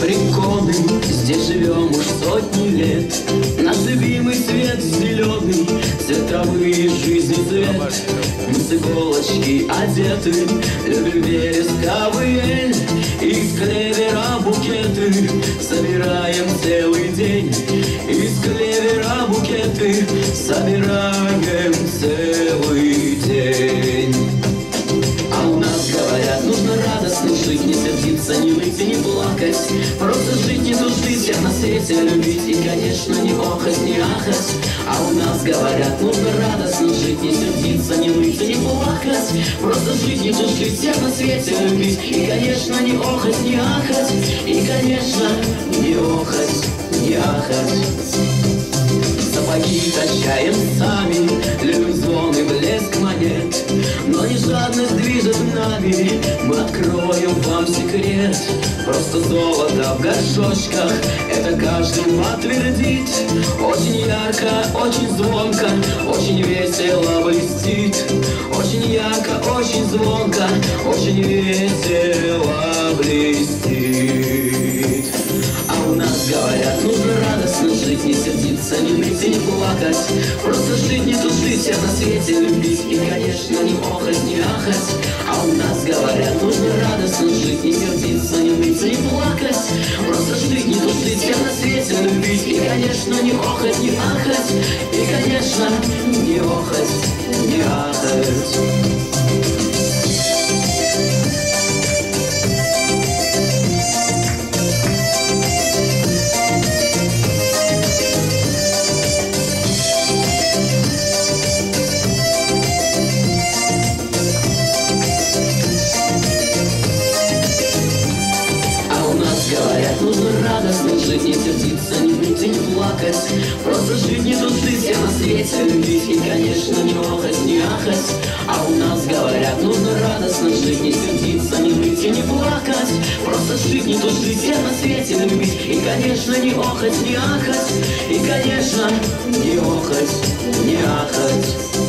приколы Здесь живем уж сотни лет. Наш любимый цвет зеленый Цвет травы и жизни цвет. Мы с иголочки одеты Любим вересковый эль клевера букеты. Собираем целый день Из клевера букеты. Собираем целый сердиться, не ныть и не плакать. Просто жить, не тужить, всех на свете любить и, конечно, не охать, не ахать. А у нас говорят, нужно радостно жить, не сердиться, не ныть и не плакать. Просто жить, не тужить, всех на свете любить и, конечно, не охать, не ахать. И, конечно, жадность движет нами, мы откроем вам секрет. Просто золото в горшочках, это каждый подтвердит. Очень ярко, очень звонко, очень весело блестит. Очень ярко, очень звонко, очень весело блестит. Не ныть и не плакать. Просто жить, не тужить, всех на свете любить. И, конечно, не охать, не ахать. А у нас говорят, нужно радостно жить, не сердиться, не ныть и не плакать. Просто жить, не тужить, всех на свете любить. И, конечно, не охать, не ахать. И, конечно, не охать, не ахать. Жить, не сердиться, не ныть не плакать. Просто жить, не тужить, всех на свете любить. И, конечно, не охать, не ахать. А у нас говорят, нужно радостно жить, не сердиться, не ныть не плакать. Просто жить, не тужить, всех на свете любить. И, конечно, не охать, не ахать. И, конечно, не охать, не ахать.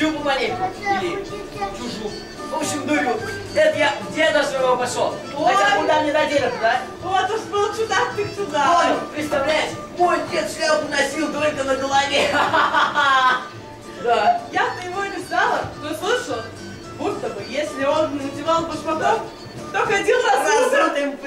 Чуть-чуть помаленьку. Или чужу. В общем, дурю. Это я в деда своего пошел. Хотя куда мне до деда да? Вот уж был чудак, ты чудак. Понял, представляешь? Мой дед шляпу носил только на голове. Да. Я-то его не знала, но слышал, будто бы, если он надевал башмаков, то ходил разрушен.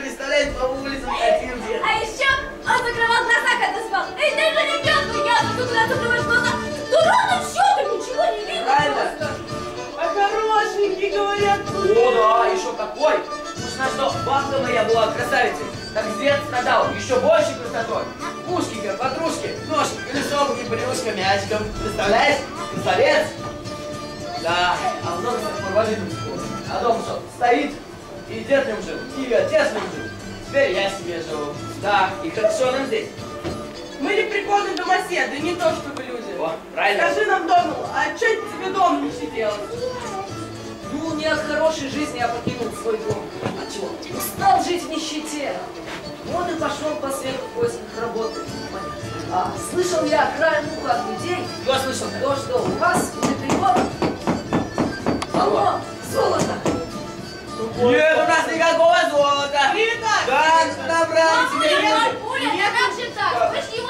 О, да, еще какой! Уж на что бабка моя была красавицей, так дед страдал еще больше красотой. Ушки, подружки, ножки, колесом, и брюшка, мячиком. Представляешь? Красавец! Да, а много проводит. А дом что, стоит, и дед в нем жил, и отец в нем жил. Теперь я себе живу. Да, и хорошо нам здесь. мы не приконы домоседы, не то чтобы люди. О, правильно. Скажи нам, Донал, а что тебе дома не сиделось? Хорошей жизни я покинул свой дом. А чего? Стал жить в нищете. Вот и пошел по свету в поисках работы. А, слышал я краем уха от людей, Кто слышал? то, что у вас прибор. Полно золото. Нет, у нас никакого золота. Итак, Да, набрали Мамуля, себе бабуля, да как же так? Вы ж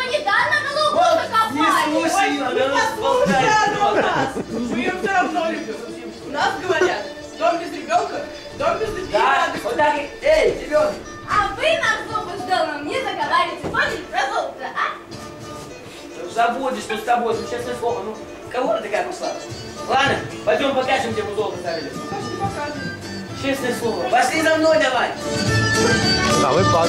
Да, вот так и... Эй, ребенок, А вы нам зубы с домом не заговаривайте. Помните про золото, а? забудешь, что с тобой, ну, честное слово, ну, кого ты такая пошла? Ладно, пойдем покажем, где мы золото ставили. Пошли покажем. Честное слово. Пошли за мной давай. А вы